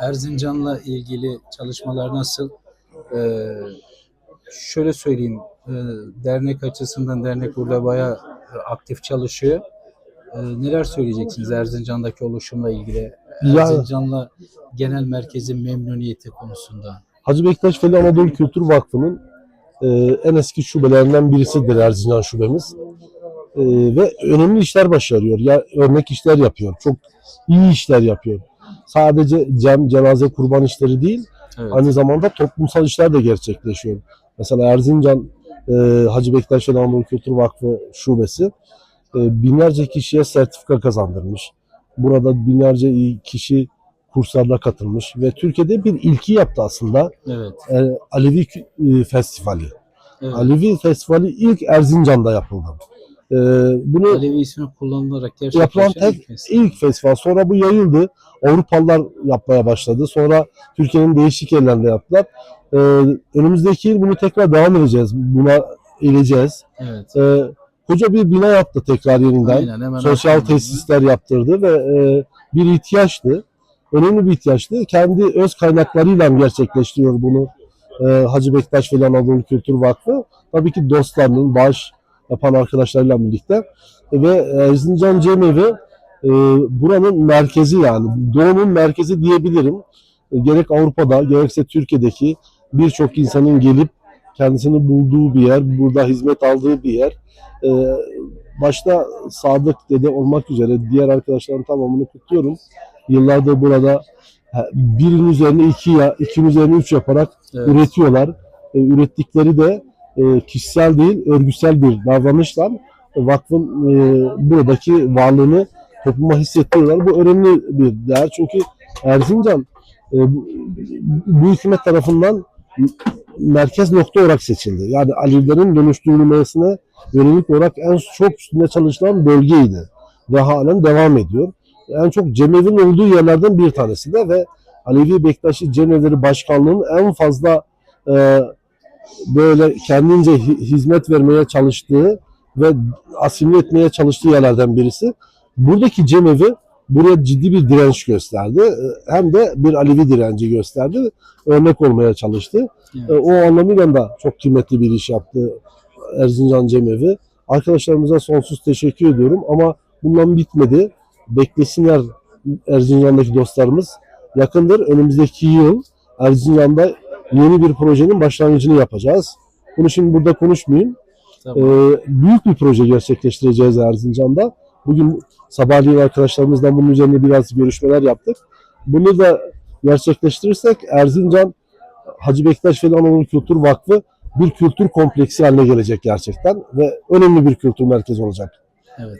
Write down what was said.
Erzincan'la ilgili çalışmalar nasıl? Ee, şöyle söyleyeyim, e, dernek açısından dernek burada bayağı e, aktif çalışıyor. Ee, neler söyleyeceksiniz Erzincan'daki oluşumla ilgili? Erzincan'la genel merkezin memnuniyeti konusunda. Hacı Bektaş Veli Anadolu Kültür Vakfı'nın e, en eski şubelerinden birisidir Erzincan şubemiz. E, ve önemli işler başarıyor. Ya örnek işler yapıyor. Çok iyi işler yapıyor. Sadece cem, cenaze, kurban işleri değil, Evet. aynı zamanda toplumsal işler de gerçekleşiyor. Mesela Erzincan e, Hacı Bektaş Veli Anadolu Kültür Vakfı şubesi e, binlerce kişiye sertifika kazandırmış. Burada binlerce kişi kurslarına katılmış ve Türkiye'de bir ilki yaptı aslında. Evet. E, Alevi e, Festivali. evet. Alevi Festivali ilk Erzincan'da yapıldı. E, bunu Alevi ismi kullanılarak yapılan tek ilk festival. ilk festival. Sonra bu yayıldı. Avrupalılar yapmaya başladı. Sonra Türkiye'nin değişik yerlerinde yaptılar. E, önümüzdeki yıl bunu tekrar devam edeceğiz. Buna eğileceğiz. Evet. E, koca bir bina yaptı tekrar yeniden. Aynen, hemen Sosyal tesisler yaptırdı ve e, bir ihtiyaçtı. Önemli bir ihtiyaçtı. Kendi öz kaynaklarıyla gerçekleştiriyor bunu e, Hacı Bektaş Veli Anadolu Kültür Vakfı. Tabii ki dostlarının, bağış yapan arkadaşlarıyla birlikte. Ve Erzincan Cemevi e, buranın merkezi yani doğunun merkezi diyebilirim. E, gerek Avrupa'da gerekse Türkiye'deki birçok insanın gelip kendisini bulduğu bir yer, burada hizmet aldığı bir yer. E, başta Sadık Dede olmak üzere diğer arkadaşların tamamını kutluyorum. Yıllardır burada birin üzerine iki ya, ikinin üzerine üç yaparak Evet. üretiyorlar. E, ürettikleri de e, kişisel değil, örgüsel bir davranışla vakfın e, buradaki varlığını topluma hissettiriyorlar. Bu önemli bir değer çünkü Erzincan e, bu hükümet tarafından merkez nokta olarak seçildi. Yani Alevilerin dönüştürülmesine yönelik olarak en çok üstünde çalışılan bölgeydi. Ve halen devam ediyor. En çok cemevin olduğu yerlerden bir tanesi de ve Alevi Bektaşi Cemevleri Başkanlığı'nın en fazla e, böyle kendince hi- hizmet vermeye çalıştığı ve asimile etmeye çalıştığı yerlerden birisi. Buradaki cemevi buraya ciddi bir direnç gösterdi. E, Hem de bir Alevi direnci gösterdi. Örnek olmaya çalıştı. Evet. E, O anlamıyla da çok kıymetli bir iş yaptı Erzincan Cemevi. Arkadaşlarımıza sonsuz teşekkür ediyorum ama bundan bitmedi. Beklesinler Erzincan'daki dostlarımız. Yakındır önümüzdeki yıl Erzincan'da yeni bir projenin başlangıcını yapacağız. Bunu şimdi burada konuşmayayım. Tamam. Ee, büyük bir proje gerçekleştireceğiz Erzincan'da. Bugün sabahleyin arkadaşlarımızla bunun üzerine biraz görüşmeler yaptık. Bunu da gerçekleştirirsek Erzincan Hacı Bektaş Veli Anadolu Kültür Vakfı bir kültür kompleksi haline gelecek gerçekten ve önemli bir kültür merkezi olacak. Evet.